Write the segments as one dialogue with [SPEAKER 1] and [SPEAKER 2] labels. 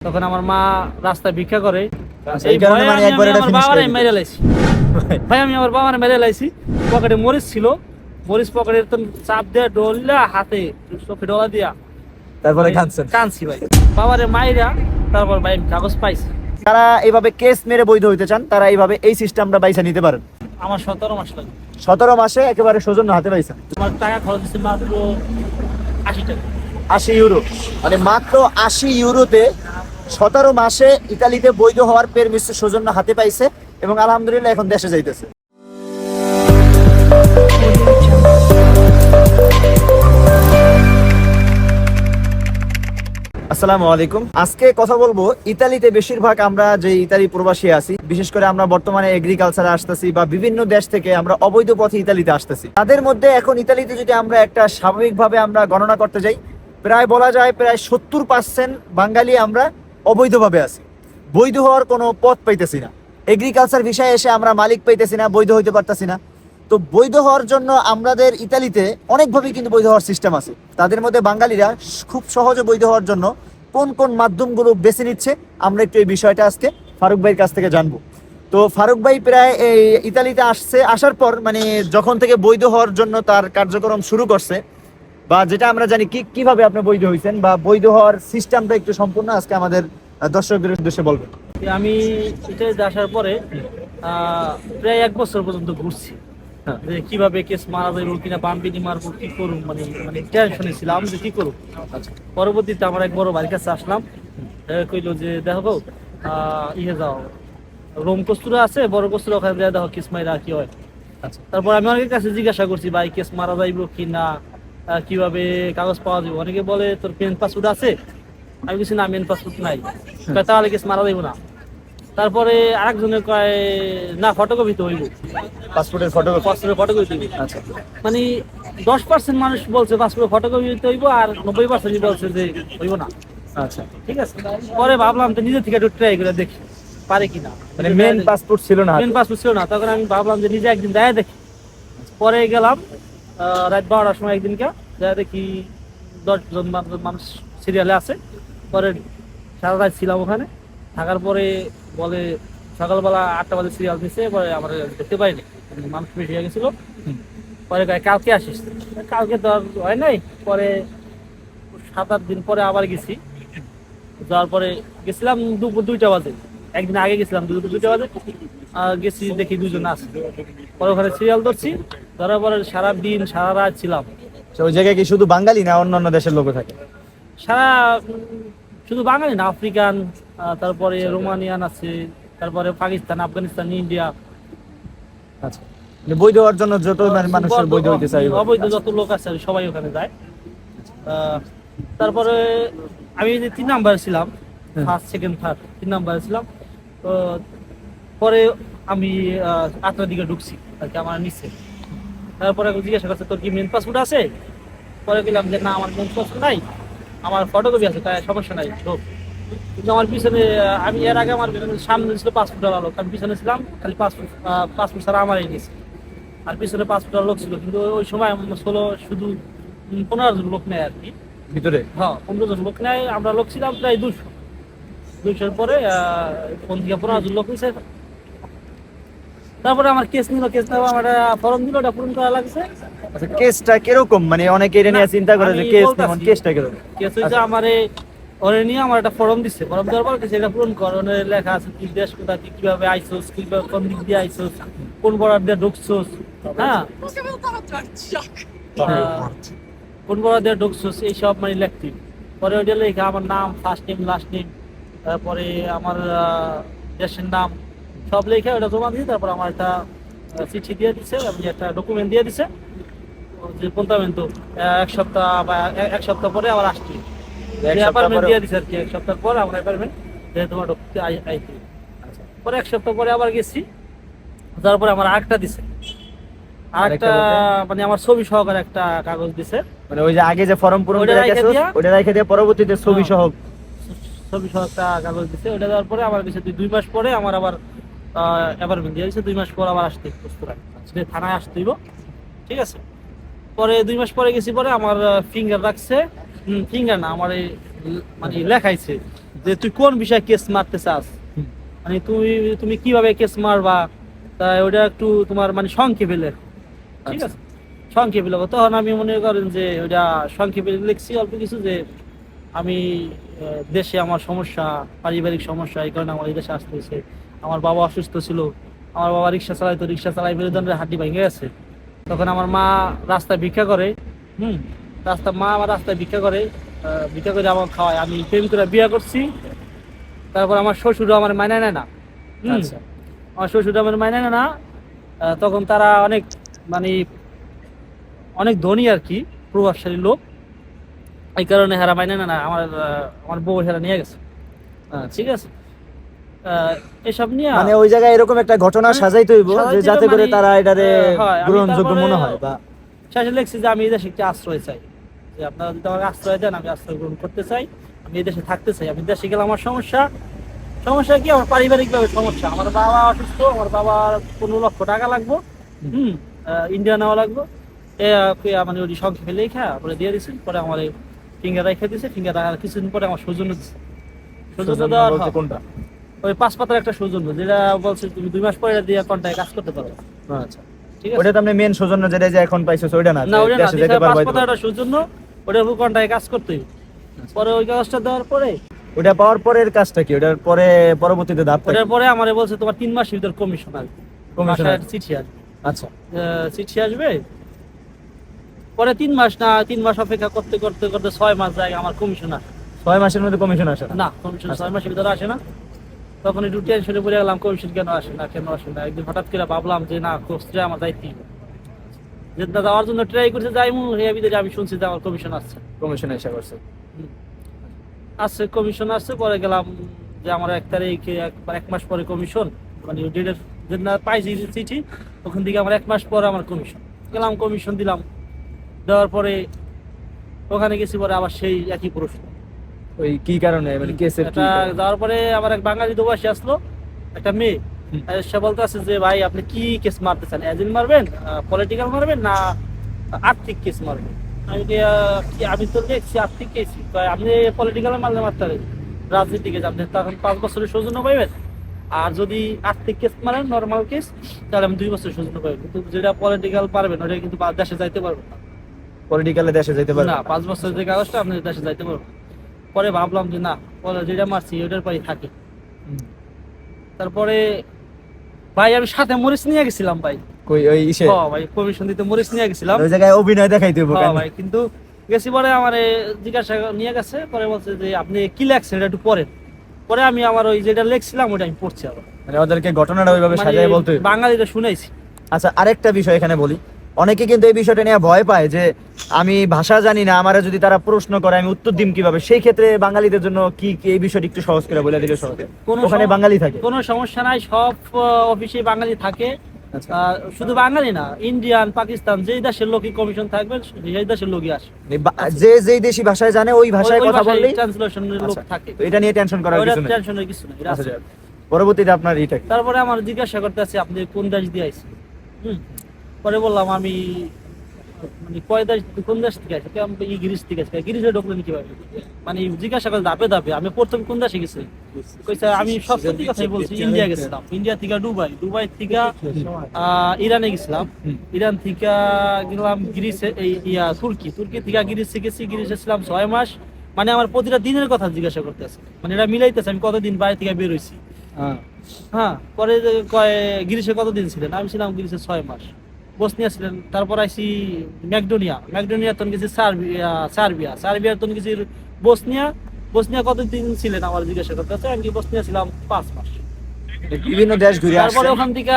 [SPEAKER 1] তখন আমার মা রাস্তায় ভিক্ষা করে।
[SPEAKER 2] আচ্ছা,
[SPEAKER 1] এই
[SPEAKER 2] এই
[SPEAKER 1] ভয়ে
[SPEAKER 2] মানে
[SPEAKER 1] আমি- আমার বাবারে মেরে লাইছি। ভাই আমি আমার বাবারে মেরে লাইছি। পকেটে মরিচ ছিল। মরিচ পকেটে তো চাপ দিয়ে ডললা হাতে চোখে ডলা দিয়া
[SPEAKER 2] তারপরে কাঁদছেন।
[SPEAKER 1] কানছি ভাই। বাবারে মাইরা তারপর ভাই আমি কাগজ পাইছি।
[SPEAKER 2] তারা এইভাবে কেস মেরে বৈধ হইতে চান তারা এইভাবে এই সিস্টেমটা বাইসা নিতে পারেন।
[SPEAKER 1] আমার সতেরো মাস লাগে।
[SPEAKER 2] সতেরো মাসে একেবারে সৌজন্য হাতে পাইছেন
[SPEAKER 1] আমার টাকা খরচ দিচ্ছে মাত্র আশি টাকা।
[SPEAKER 2] আশি ইউরো। মানে মাত্র আশি ইউরোতে সতেরো মাসে ইতালিতে বৈধ হওয়ার পেরমিস সৌজন্য হাতে পাইছে এবং আলহামদুলিল্লাহ এখন দেশে যাইতেছে। আসসালামু আলাইকুম। আজকে কথা বলব, ইতালিতে বেশিরভাগ আমরা যে ইতালি প্রবাসী আছি, বিশেষ করে আমরা বর্তমানে এগ্রিকালচারে আসতেছি বা বিভিন্ন দেশ থেকে আমরা অবৈধ পথে ইতালিতে আসতেছি। তাদের মধ্যে এখন ইতালিতে যদি আমরা একটা স্বাভাবিকভাবে আমরা গণনা করতে যাই, প্রায় বলা যায় প্রায় সত্তর পার্সেন্ট বাঙালি আমরা অবৈধভাবে আছি। বৈধ হওয়ার কোনো পথ পাইতেছি না। এগ্রিকালচার বিষয়ে এসে আমরা মালিক পাইতেছি না, বৈধ হইতে পারতেছি না। তো বৈধ হওয়ার জন্য আমাদের ইতালিতে অনেকভাবেই কিন্তু বৈধ হওয়ার সিস্টেম আছে। তাদের মধ্যে বাঙালিরা খুব সহজে বৈধ হওয়ার জন্য কোন কোন মাধ্যমগুলো বেছে নিচ্ছে, আমরা একটু এই বিষয়টা আজকে ফারুক ভাইয়ের কাছ থেকে জানব। তো ফারুক ভাই প্রায় এই ইতালিতে আসছে, আসার পর মানে যখন থেকে বৈধ হওয়ার জন্য তার কার্যক্রম শুরু করছে বা যেটা আমরা জানি কি কীভাবে আপনি বৈধ হয়েছেন বা বৈধ হওয়ার সিস্টেমটা একটু সম্পূর্ণ আজকে আমাদের দর্শকদের উদ্দেশ্যে বলবেন।
[SPEAKER 1] আমি ইটালিতে আসার পরে প্রায় এক বছর পর্যন্ত ঘুরছি।
[SPEAKER 2] হ্যাঁ।
[SPEAKER 1] যে কীভাবে কেস মারা যাবে কিনা বাম্পিনি মারবো কি করুম মানে মানে টেনশনে ছিলাম যে কি করুম পরবর্তীতে আমার এক বড় বাড়ির কাছে আসলাম। কইলো যে দেখো ইয়ে যাও রোম কস্তুরা আছে বড় কস্তুরা ওখানে দেখো কেস মাইরা কি হয়।
[SPEAKER 2] আচ্ছা।
[SPEAKER 1] তারপর আমি অনেকের কাছে জিজ্ঞাসা করছি ভাই কেস মারা যাইব কি না কীভাবে কাগজ পাওয়া যাবে? অনেকে বলে তোর পেন পাসপোর্ট আছে? আমি কিছু না মেন পাসপোর্ট নাই। তাহলে কেস মারা যাইব না। তারপরে আরেকজনে কয় না ফটোকপি তো হইব।
[SPEAKER 2] পাসপোর্টের ফটো
[SPEAKER 1] পাসপোর্টের ফটোকপি হইব।
[SPEAKER 2] আচ্ছা।
[SPEAKER 1] মানে দশ পার্সেন্ট মানুষ বলছে পাসপোর্টের ফটোকপি হইতে হইব আর নব্বই পার্সেন্ট বলছে যে হইব না।
[SPEAKER 2] আচ্ছা।
[SPEAKER 1] ঠিক আছে? পরে ভাবলাম তো নিজে থেকে একটু ট্রাই করে দেখি পারে কিনা
[SPEAKER 2] মানে মেন পাসপোর্ট ছিল না
[SPEAKER 1] মেন পাসপোর্ট ছিল না। তখন আমি ভাবলাম যে নিজে একদিন দেয় দেখি। পরে গেলাম রাত বারোটার সময় একদিনকে দেয় দেখি দশজন মানুষ সিরিয়ালে আছে। পরে সারা রাত ছিলাম ওখানে। থাকার পরে বলে সকালবেলা আটটা বাজে সিরিয়াল দিছে পরে আমার দেখতে পাইনি। মানুষ বেশি হয়ে গেছিল। পরে কালকে আসিস? কালকে তো আর হয় নাই। পরে সাত আট দিন পরে আবার গেছি। যাওয়ার পরে গেছিলাম দুপুর দুইটা বাজে। একদিন আগে গেছিলাম দুপুর দুইটা বাজে। গেছি দেখি দুজন আছে। পরে ওখানে সিরিয়াল ধরছি। ধরার পরে সারা দিন সারা রাত ছিলাম।
[SPEAKER 2] তো ওই জায়গায় কি শুধু বাঙালি না অন্যান্য দেশের লোক থাকে?
[SPEAKER 1] সারা শুধু বাঙালি না আফ্রিকান তারপরে রোমানিয়ান আছে তারপরে পাকিস্তান আফগানিস্তান ইন্ডিয়া।
[SPEAKER 2] আচ্ছা মানে বৈধ হওয়ার জন্য যত মানে মানুষের বৈধ হইতে চাই
[SPEAKER 1] অবৈধ যত লোক আছে সবাই ওখানে যায় তারপরে আমি যে তিন নাম্বার ছিলাম ফার্স্ট সেকেন্ড থার্ড তিন নাম্বারে ছিলাম। তো পরে আমি আটটার দিকে ঢুকছি। আর কি আমার নিচে তারপরে জিজ্ঞাসা করছে তোর কি মেন পাসপোর্ট আছে? পরে গেলাম যে না আমার মেন পাসপোর্ট নাই। আমার ফটোকপি আছে তাই সমস্যা নাই ঢোক কিন্তু আমার পিছনে আমি এর আগে আমার সামনে ছিল পাসপোর্ট লোক। আমি পিছনে ছিলাম খালি পাসপোর্ট পাসপোর্ট ছাড়া আমারই নিয়েছে আর পিছনে পাসপোর্ট লোক ছিল। কিন্তু ওই সময় ষোলো শুধু পনেরো জন লোক নেয় আর কি।
[SPEAKER 2] ভিতরে?
[SPEAKER 1] হ্যাঁ পনেরো জন লোক নেয়। আমরা লোক ছিলাম প্রায় দুশো দুশোর পরে ফোন থেকে পনেরো জন লোক নিছে। তারপরে আমার কেস নিল কেস নেওয়া আমার ফর্ম দিল ওটা পূরণ করা লাগছে।
[SPEAKER 2] আচ্ছা কেসটা কীরকম? মানে অনেকে এটা নিয়ে চিন্তা করে যে কেস। কেমন কেসটা কীরকম?
[SPEAKER 1] কেস হয়েছে আমারে ওরে নিয়ে আমার একটা ফর্ম দিচ্ছে ফর্ম দেওয়ার পর সেটা পূরণ কর। ওখানে লেখা আছে কি দেশ কোথা থেকে কীভাবে আইসোস কীভাবে কোন দিক দিয়ে আইসোস কোন বর্ডার দিয়ে ঢুকছোস? হ্যাঁ? আহ, কোন বর্ডার দিয়ে ঢুকছোস এইসব মানে লিখতি পরে ওইটা লেখা আমার নাম ফার্স্ট নেম লাস্ট নেম তারপরে আমার দেশের নাম সব লেখা ওটা জমা দিয়ে তারপর আমার একটা চিঠি দিয়ে দিছে আমি একটা ডকুমেন্ট দিয়ে দিছে। যে পন্তামেন্ট এক সপ্তাহ বা এক- সপ্তাহ পরে আবার আসছি। অ্যাপার্টমেন্ট দিয়ে দিছে আর কি এক সপ্তাহ পর আমার অ্যাপার্টমেন্ট যে তোমার ঢুকতে আই- আইতে পরে এক সপ্তাহ পরে আবার গেছি তারপরে আমার দিছে। আরেকটা মানে আমার ছবি সহকারে একটা কাগজ দিছে।
[SPEAKER 2] মানে ওই যে আগে যে ফর্ম পূরণ করে ওটা রেখে দিয়ে পরবর্তীতে ছবি
[SPEAKER 1] হ্যাঁ।
[SPEAKER 2] সহ?
[SPEAKER 1] ছবি সহ একটা কাগজ দিছে ওটা দেওয়ার পরে আমার কাছে দুই মাস পরে আমার আবার অ্যাপার্টমেন্ট দিয়ে দিছে দুই মাস পর আবার আসতে প্রস্তুত থানায় আসতে হইব। ঠিক আছে? পরে দুই মাস পরে গেছি পরে আমার ফিঙ্গার রাখছে। ফিঙ্গার না আমার এই মানে লেখাইছে যে তুই কোন বিষয়ে কেস মারতে চাস? মানে তুমি তুমি কীভাবে কেস মারবা? তা ওটা একটু তোমার মানে সংক্ষেপে লেখ। ঠিক
[SPEAKER 2] আচ্ছা।
[SPEAKER 1] আছে? সংক্ষেপে লেখো। তখন আমি মনে করেন যে ওটা সংক্ষেপে লিখছি অল্প কিছু যে আমি দেশে আমার সমস্যা পারিবারিক সমস্যা এই কারণে আমার এই দেশে আসতে হয়েছে। আমার বাবা অসুস্থ ছিল আমার বাবা রিক্সা চালাইতো রিক্সা চালাই মেরুদণ্ডের হাড্ডি ভেঙে গেছে। তখন আমার মা রাস্তায় ভিক্ষা করে হুম রাস্তা মা আমার রাস্তায় ভিক্ষা করে ভিক্ষা করে আমার খাওয়ায়। আমি প্রেম করে বিয়ে করছি তারপর আমার শ্বশুরও আমার মাইনে নেয় না।
[SPEAKER 2] আচ্ছা
[SPEAKER 1] আমার শ্বশুর আমার মাইনে নেয় না। তখন তারা অনেক মানে অনেক ধনী আর কি প্রভাবশালী লোক। এই কারণে হেরা মাইনে না আমার আমার বউ হেরা নিয়ে গেছে। আহ, ঠিক আছে। এসব নিয়ে
[SPEAKER 2] মানে ওই জায়গায় এরকম একটা ঘটনা সাজাইতে হইব যে যাতে করে
[SPEAKER 1] মানে,
[SPEAKER 2] তারা এটারে
[SPEAKER 1] হয়,
[SPEAKER 2] গ্রহণযোগ্য মনে হয় বা
[SPEAKER 1] শেষে লিখছি যে আমি এই দেশে একটি আশ্রয় চাই। যে আপনারা যদি আমাকে আশ্রয় দেন আমি আশ্রয় গ্রহণ করতে চাই আমি এই দেশে থাকতে চাই। আমি দেশে গেলে আমার সমস্যা। সমস্যা কি? আমার পারিবারিকভাবে সমস্যা। আমার বাবা অসুস্থ আমার বাবার পনেরো লক্ষ টাকা লাগবো হুম। ইন্ডিয়া নেওয়া লাগবো। মানে ওই সংক্ষেপে লেখা পরে দিয়ে দিছি পরে আমার ফিঙ্গার রেখে দিছে ফিঙ্গার রাখার কিছুদিন পরে আমার সৌজন্য দিছে। সৌজন্য দেওয়ার হ্যাঁ,
[SPEAKER 2] কোনটা?
[SPEAKER 1] ওই পাঁচ পাতার একটা সৌজন্য যেটা বলছে তুমি দুই মাস পরে দিয়ে কন্টাক্ট কাজ করতে পারো।
[SPEAKER 2] আচ্ছা।
[SPEAKER 1] ঠিক আছে?
[SPEAKER 2] ওটা তো আপনি মেন সৌজন্য যেটা যে এখন পাইছো ওইটা না
[SPEAKER 1] না ওটা না পাঁচ পাতার একটা সৌজন্য কন্টাক্ট কাজ করতে পরে ওই কাগজটা দেওয়ার পরে
[SPEAKER 2] ওটা পাওয়ার পরের কাজটা কি? ওটার পরে পরবর্তীতে ধাপ
[SPEAKER 1] ওটার পরে আমারে বলছে তোমার তিন মাসের ভিতর কমিশন আসবে।
[SPEAKER 2] আসবে।
[SPEAKER 1] চিঠি আসবে।
[SPEAKER 2] আচ্ছা।
[SPEAKER 1] চিঠি আসবে। পরে তিন মাস না তিন মাস অপেক্ষা করতে করতে করতে ছয় মাস যায় আমার কমিশন আসে।
[SPEAKER 2] ছয় মাসের মধ্যে কমিশন আসে না?
[SPEAKER 1] না কমিশন
[SPEAKER 2] আচ্ছা।
[SPEAKER 1] ছয় মাসের ভিতরে আসে না। তখন একটু টেনশনে পড়ে গেলাম কমিশন কেন আসে না কেন আসে না? একদিন হঠাৎ করে ভাবলাম যে না কোর্সটা আমার দায়িত্ব যে না যাওয়ার জন্য ট্রাই করতে যাই মু এর ভিতরে আমি শুনছি যে আমার কমিশন আসছে।
[SPEAKER 2] কমিশন এসে করছে।
[SPEAKER 1] আসছে কমিশন আসছে পরে গেলাম যে আমার এক তারিখে এক- এক মাস পরে কমিশন মানে ডেটের না পাইছি চিঠি ওখান থেকে আমার এক মাস পরে আমার কমিশন গেলাম কমিশন দিলাম। দেওয়ার পরে ওখানে গেছি পরে আবার সেই একই প্রশ্ন
[SPEAKER 2] ওই কি কারণে? মানে কেসের কি
[SPEAKER 1] যাওয়ার পরে আবার এক বাঙালি দুবাসী আসলো একটা মেয়ে। সে বলতে আছে যে ভাই আপনি কি কেস মারতে চান এজেন্ট মারবেন পলিটিক্যাল মারবেন না আর্থিক কেস মারবেন? আমি কি, আমি তো দেখছি আর্থিক কেস আপনি পলিটিক্যাল মারলে মারতে পারেন রাজনীতিকে আপনি তখন পাঁচ বছরের সৌজন্য পাইবেন। আর যদি আর্থিক কেস মারেন নর্মাল কেস তাহলে আমি দুই বছর সৌজন্য পাইবেন কিন্তু যেটা পলিটিক্যাল পারবেন ওটা কিন্তু দেশে যাইতে পারবেন না।
[SPEAKER 2] পলিটিক্যালে দেশে যাইতে পারবে
[SPEAKER 1] না পাঁচ বছরের যে কাগজটা আপনি দেশে যাইতে পারবেন পরে ভাবলাম যে না যেটা মারছি ওটার পরে থাকে। তারপরে ভাই আমি সাথে মরিচ নিয়ে গেছিলাম ভাই।
[SPEAKER 2] কই ওই ইসে?
[SPEAKER 1] ভাই কমিশন দিতে মরিচ নিয়ে গেছিলাম।
[SPEAKER 2] ওই জায়গায় অভিনয় দেখাইতে হইব
[SPEAKER 1] ভাই কিন্তু গেছি পরে আমার জিজ্ঞাসা নিয়ে গেছে পরে বলছে যে আপনি কি লেখছেন এটা একটু পড়েন পরে আমি আমার ওই যেটা লিখছিলাম ওটা আমি পড়ছি আবার।
[SPEAKER 2] মানে ওদেরকে ঘটনাটা ওইভাবে
[SPEAKER 1] মানে
[SPEAKER 2] সাজায় বলতে হইব।
[SPEAKER 1] বাঙালিরা শুনাইছি
[SPEAKER 2] আচ্ছা আরেকটা বিষয় এখানে বলি। অনেকে কিন্তু এই বিষয়টা নিয়ে ভয় পায় যে আমি ভাষা জানি না আমারে যদি তারা প্রশ্ন করে আমি উত্তর দিম কীভাবে সেই ক্ষেত্রে বাঙালিদের জন্য কি কি এই বিষয়টি একটু সহজ করে বলে দিলে সহজে ওখানে বাঙালি থাকে।
[SPEAKER 1] কোনো সমস্যা নাই সব অফিসে বাঙালি থাকে।
[SPEAKER 2] আচ্ছা।
[SPEAKER 1] শুধু বাঙালি না ইন্ডিয়ান পাকিস্তান যেই দেশের লোকই কমিশন থাকবে সেই দেশের লোকই আসে
[SPEAKER 2] মানে যে যেই দেশি ভাষায় জানে ওই ভাষায় কথা বললেই
[SPEAKER 1] ট্রান্সলেশনের লোক
[SPEAKER 2] আচ্ছা,
[SPEAKER 1] থাকে।
[SPEAKER 2] এটা নিয়ে টেনশন করার কিছু নেই।
[SPEAKER 1] টেনশনের কিছু নাই
[SPEAKER 2] আচ্ছা, পরবর্তীতে আপনার এটা
[SPEAKER 1] তারপরে আমার জিজ্ঞাসা করতে আছে আপনি কোন দেশ দিয়ে আইছেন? পরে বললাম আমি মানে কয় দেশ কোন দেশ থেকে আমি বলি, গ্রিস থেকে আছে গ্রিসে ঢুকলেন কীভাবে? মানে জিজ্ঞাসা করে ধাপে ধাপে আমি প্রথম কোন দেশে গেছি? কইছে আমি সব সত্যি কথাই বলছি ইন্ডিয়া গেছিলাম। ইন্ডিয়া থেকে দুবাই দুবাই থেকে ইরানে গেছিলাম। ইরান থেকে গেলাম গ্রিসে এই ইয়া তুর্কি। তুর্কি থেকে গ্রিসে গেছি গ্রিসে ছিলাম ছয় মাস। মানে আমার প্রতিটা দিনের কথা জিজ্ঞাসা করতেছে। মানে এটা মিলাইতেছে আমি কতদিন বাইরে থেকে বের হইছি? হ্যাঁ। পরে কয় গ্রিসে কতদিন ছিলেন? আমি ছিলাম গ্রিসে ছয় মাস। বসনিয়া ছিলেন তারপর আইসি ম্যাকডোনিয়া। ম্যাকডোনিয়া তখন গেছি সার্বিয়া সার্বিয়া। সার্বিয়া তখন গেছি বসনিয়া। বসনিয়া কতদিন ছিলেন আমার জিজ্ঞাসা করতে আছে আমি বসনিয়া ছিলাম পাঁচ মাস।
[SPEAKER 2] বিভিন্ন দেশ ঘুরে
[SPEAKER 1] তারপরে ওখান থেকে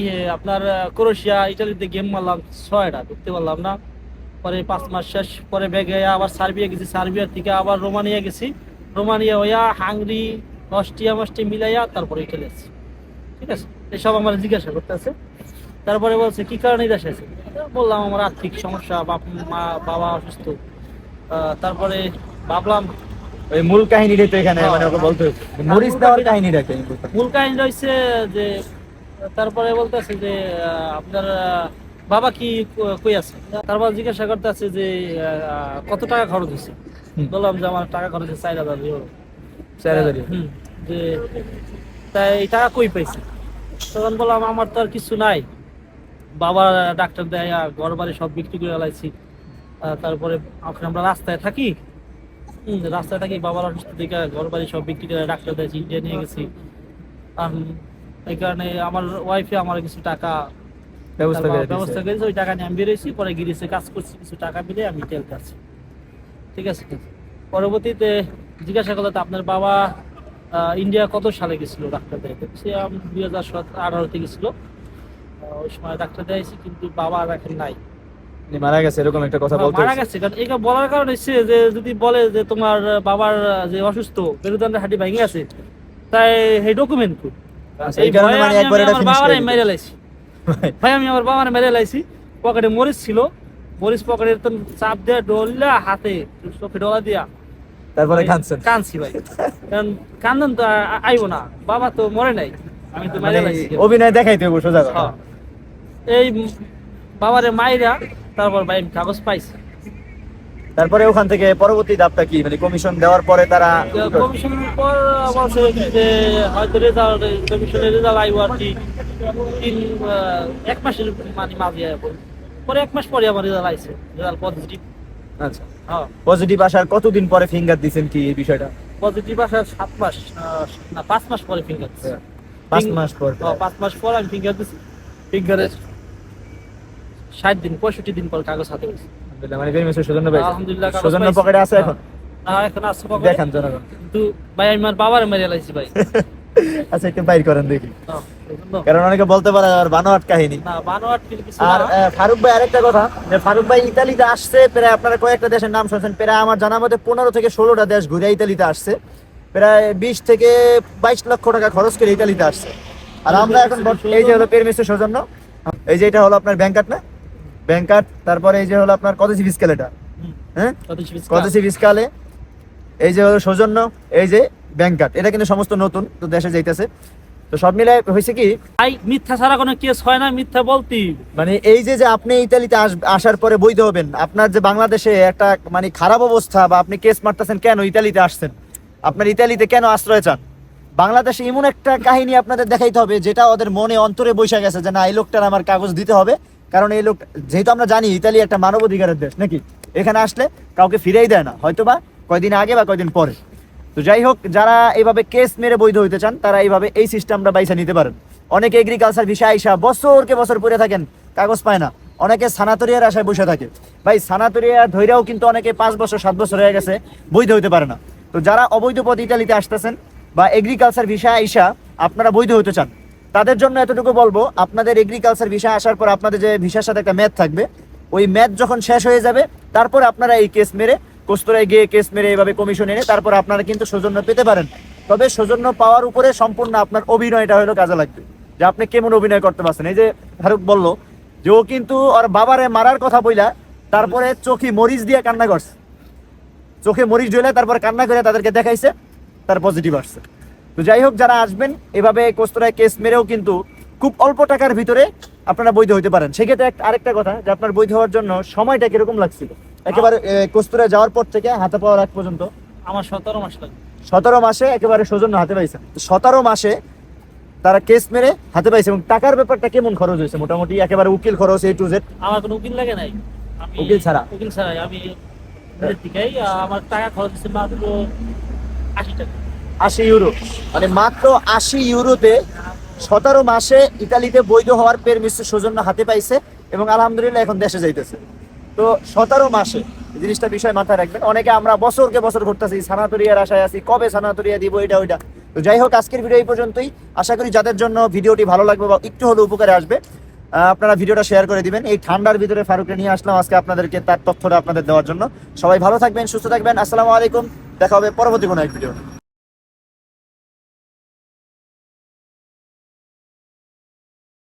[SPEAKER 1] ইয়ে আপনার ক্রোয়েশিয়া ইটালিতে গেম মারলাম ছয়টা ঢুকতে পারলাম না। পরে পাঁচ মাস শেষ পরে ব্যাগে আবার সার্বিয়া গেছি সার্বিয়ার থেকে আবার রোমানিয়া গেছি। রোমানিয়া হইয়া হাঙ্গরি অস্ট্রিয়া মাস্ট্রিয়া মিলাইয়া তারপরে ইটালি আসছি। ঠিক আছে? এসব আমার জিজ্ঞাসা করতে আছে তারপরে বলছে কি কারণে দেশে আছে? বললাম আমার আর্থিক সমস্যা বাপ মা বাবা অসুস্থ। তারপরে ভাবলাম
[SPEAKER 2] ওই মূল কাহিনীটাই তো এখানে মানে ওকে। বলতে
[SPEAKER 1] হ্যাঁ,
[SPEAKER 2] মরিচ দেওয়ার
[SPEAKER 1] কাহিনী-
[SPEAKER 2] কাহিনীটাকে
[SPEAKER 1] মূল কাহিনী রয়েছে যে তারপরে বলতেছে যে আপনার বাবা কি কই আছে? তারপর জিজ্ঞাসা করতে আছে যে কত টাকা খরচ হয়েছে বললাম যে আমার টাকা খরচ হয়েছে চার হাজার
[SPEAKER 2] ধরে।
[SPEAKER 1] হুম, যে তাই এই টাকা কই পাইছে? তখন বললাম আমার তো আর কিছু নাই। বাবা ডাক্তার দেয় আর ঘর বাড়ি সব বিক্রি করে লাইছি তারপরে আমরা রাস্তায় থাকি। রাস্তায় থাকি বাবার অসুস্থ দিকে ঘর বাড়ি সব বিক্রি করে ডাক্তার দেয় ইন্ডিয়া নিয়ে গেছি। এই কারণে আমার ওয়াইফে আমার কিছু টাকা
[SPEAKER 2] ব্যবস্থা করে
[SPEAKER 1] ব্যবস্থা করেছে ওই টাকা নিয়ে আমি বেরোইছি পরে গিরিসে কাজ করছি কিছু টাকা মিলে আমি তেল কাটছি ঠিক আছে? পরবর্তীতে জিজ্ঞাসা করল তো আপনার বাবা ইন্ডিয়া কত সালে গেছিল ডাক্তার দেখাতে? সে দুই হাজার আঠারোতে গেছিল। ওই সময় ডাক্তার দেখাইছি কিন্তু বাবা আর এখন নাই।
[SPEAKER 2] উনি মারা গেছে এরকম একটা কথা বলতে
[SPEAKER 1] মারা গেছে কারণ এটা বলার কারণে সে যে যদি বলে যে তোমার বাবার যে অসুস্থ মেরুদণ্ডের হাঁটি ভেঙে আছে তাই এই ডকুমেন্ট কই?
[SPEAKER 2] আচ্ছা,
[SPEAKER 1] এই
[SPEAKER 2] কারণে মানে একবার এটা
[SPEAKER 1] বাবারে
[SPEAKER 2] করে
[SPEAKER 1] মেরে লাইছি। ভাই। আমি আমার বাবার মেরে লাইছি। পকেটে মরিচ ছিল। মরিচ পকেটে তো চাপ দিয়ে ডললা হাতে চোখে ডলা দিয়া।
[SPEAKER 2] তারপরে কাঁদছেন।
[SPEAKER 1] কাঁদছি ভাই। কারণ কান্দন তো আইবো না। বাবা তো মরে নাই। আমি তো
[SPEAKER 2] মানে
[SPEAKER 1] মেরে লাইছি।
[SPEAKER 2] অভিনয় দেখাইতে হবে সোজা কথা।
[SPEAKER 1] হ্যাঁ। এই বাবারে মাইরা তারপর ভাই কাগজ পাইছে।
[SPEAKER 2] তারপরে ওখান থেকে পরবর্তী ধাপটা কি? মানে কমিশন দেওয়ার পরে তারা
[SPEAKER 1] কমিশনের পর বলছে যে হয়তো রেজাল্ট কমিশনের রেজাল্ট আইব আর কি। তিন এক মাসের মানে মাঝে পরে এক মাস পরে আমার রেজাল্ট আইছে। রেজাল্ট পজিটিভ
[SPEAKER 2] আচ্ছা।
[SPEAKER 1] হ্যাঁ।
[SPEAKER 2] পজিটিভ আসার কতদিন পরে ফিঙ্গার দিছেন কি এই বিষয়টা?
[SPEAKER 1] পজিটিভ আসার সাত মাস না পাঁচ মাস পরে ফিঙ্গার দিছি।
[SPEAKER 2] পাঁচ মাস পর।
[SPEAKER 1] হ্যাঁ, পাঁচ মাস পর আমি ফিঙ্গার দিছি। ফিঙ্গারের ষাট দিন পঁয়ষট্টি দিন পর কাগজ হাতে
[SPEAKER 2] মানে বেরিয়ে সুজন ভাই
[SPEAKER 1] আলহামদুলিল্লাহ কাগজ
[SPEAKER 2] পকেটে আছে এখন?
[SPEAKER 1] হ্যাঁ, এখন আছে পকেটে।
[SPEAKER 2] দেখান জনগণ।
[SPEAKER 1] কিন্তু ভাই আমার বাবার মেরে লাইছি ভাই।
[SPEAKER 2] আচ্ছা একটু বাইর করেন দেখি।
[SPEAKER 1] বুঝলেন তো?
[SPEAKER 2] কারণ অনেকে বলতে পারে আর বানোয়াট কাহিনী।
[SPEAKER 1] না বানোয়াট কিন্তু কিছু
[SPEAKER 2] আর ফারুক ভাই আরেকটা কথা। যে ফারুক ভাই ইতালিতে আসছে প্রায় আপনারা কয়েকটা দেশের নাম শুনছেন। প্রায় আমার জানা মতে পনেরো থেকে ষোলোটা দেশ ঘুরে ইতালিতে আসছে। প্রায় বিশ থেকে বাইশ লক্ষ টাকা খরচ করে ইতালিতে আসছে। আর আমরা এখন এই যে হলো সৌজন্য। এই যে এটা হলো আপনার ব্যাংক কার্ড না? ব্যাংক কার্ড তারপরে এই যে হলো আপনার কত সিভিস এটা? হ্যাঁ?
[SPEAKER 1] কত চিবিস
[SPEAKER 2] কত কালে এই যে হলো সৌজন্য এই যে ব্যাংক কার্ড। এটা কিন্তু সমস্ত নতুন তো দেশে যাইতেছে। তো সব মিলে হয়েছে কি?
[SPEAKER 1] ভাই মিথ্যা ছাড়া কোনো কেস হয় না মিথ্যা বলতি।
[SPEAKER 2] মানে এই যে যে আপনি ইতালিতে আস- আসার পরে বৈধ হবেন আপনার যে বাংলাদেশে একটা মানে খারাপ অবস্থা বা আপনি কেস মারতেছেন কেন ইতালিতে আসছেন? আপনার ইতালিতে কেন আশ্রয় চান? বাংলাদেশে এমন একটা কাহিনী আপনাদের দেখাইতে হবে যেটা ওদের মনে অন্তরে বৈশা গেছে যে না এই লোকটার আমার কাগজ দিতে হবে কারণ এই লোক যেহেতু আমরা জানি ইতালি একটা মানবাধিকারের দেশ, নাকি? এখানে আসলে কাউকে ফিরেই দেয় না হয়তো বা কয়দিন আগে বা কয়দিন পরে। তো যাই হোক, যারা এইভাবে কেস মেরে বৈধ হইতে চান, তারা এইভাবে এই সিস্টেমটা বাইসা নিতে পারেন। অনেকে এগ্রিকালচার ভিসা আইসা বছরকে বছর পরে থাকেন, কাগজ পায় না। অনেকে সানাতরিয়ার আশায় বসে থাকে। ভাই সানাতরিয়া ধৈরাও কিন্তু অনেকে পাঁচ বছর, সাত বছর হয়ে গেছে, বৈধ হইতে পারে না। তো যারা অবৈধ পথ ইতালিতে আসতেছেন বা এগ্রিকালচার ভিসা আইসা আপনারা বৈধ হতে চান তাদের জন্য এতটুকু বলব, আপনাদের এগ্রিকালচার ভিসা আসার পর আপনাদের যে ভিসার সাথে একটা ম্যাথ থাকবে, ওই ম্যাথ যখন শেষ হয়ে যাবে, তারপর আপনারা এই কেস মেরে কোস্তরায় গিয়ে কেস মেরে এইভাবে কমিশন এনে, তারপর আপনারা কিন্তু সৌজন্য পেতে পারেন। তবে সৌজন্য পাওয়ার উপরে সম্পূর্ণ আপনার অভিনয়টা হলো কাজে লাগবে। যে আপনি কেমন অভিনয় করতে পারছেন? এই যে ফারুক বলল, যে ও কিন্তু ওর বাবারে মারার কথা বইলা, তারপরে চোখে মরিচ দিয়ে কান্না করছে। চোখে মরিচ ঢেলে তারপর কান্না করে তাদেরকে দেখাইছে, তার পজিটিভ আসছে। তো যাই হোক যারা আসবেন এভাবে কোস্তরায় কেস মেরেও কিন্তু খুব অল্প টাকার ভিতরে আপনারা বৈধ হইতে পারেন। সেক্ষেত্রে আরেকটা কথা যে আপনার বৈধ হওয়ার জন্য সময়টা কীরকম লাগছিল? একেবারে কোস্তরায় যাওয়ার পর থেকে হাতে পাওয়ার আগ পর্যন্ত?
[SPEAKER 1] আমার সতেরো মাস লাগে
[SPEAKER 2] সতেরো মাসে একেবারে সৌজন্য হাতে পাইছেন সতেরো মাসে তারা কেস মেরে হাতে পাইছে এবং টাকার ব্যাপারটা কেমন খরচ হয়েছে? মোটামুটি একেবারে উকিল খরচ এ টু জেড
[SPEAKER 1] আমার কোনো উকিল লাগে নাই।
[SPEAKER 2] উকিল ছাড়া?
[SPEAKER 1] উকিল ছাড়াই। আমি আমার টাকা খরচ হচ্ছে মাত্র আশি টাকা।
[SPEAKER 2] আশি ইউরো। মানে মাত্র আশি ইউরোতে সতেরো মাসে ইতালিতে বৈধ হওয়ার পেরমিস সৌজন্য হাতে পাইছে এবং আলহামদুলিল্লাহ এখন দেশে যাইতেছে। তো সতেরো মাসে জিনিসটা বিষয় মাথায় রাখবেন। অনেকে আমরা বছরকে বছর ঘুরতেছি সানাতরিয়ার আশায় আছি, কবে সানাতরিয়া দিব, এটা, ওইটা। তো যাই হোক, আজকের ভিডিও এই পর্যন্তই। আশা করি যাদের জন্য ভিডিওটি ভালো লাগবে বা একটু হলেও উপকারে আসবে আপনারা ভিডিওটা শেয়ার করে দিবেন। এই ঠান্ডার ভিতরে ফারুককে নিয়ে আসলাম আজকে আপনাদেরকে তার তথ্যটা আপনাদের দেওয়ার জন্য। সবাই ভালো থাকবেন, সুস্থ থাকবেন। আসসালামু আলাইকুম। দেখা হবে পরবর্তী কোনো এক ভিডিও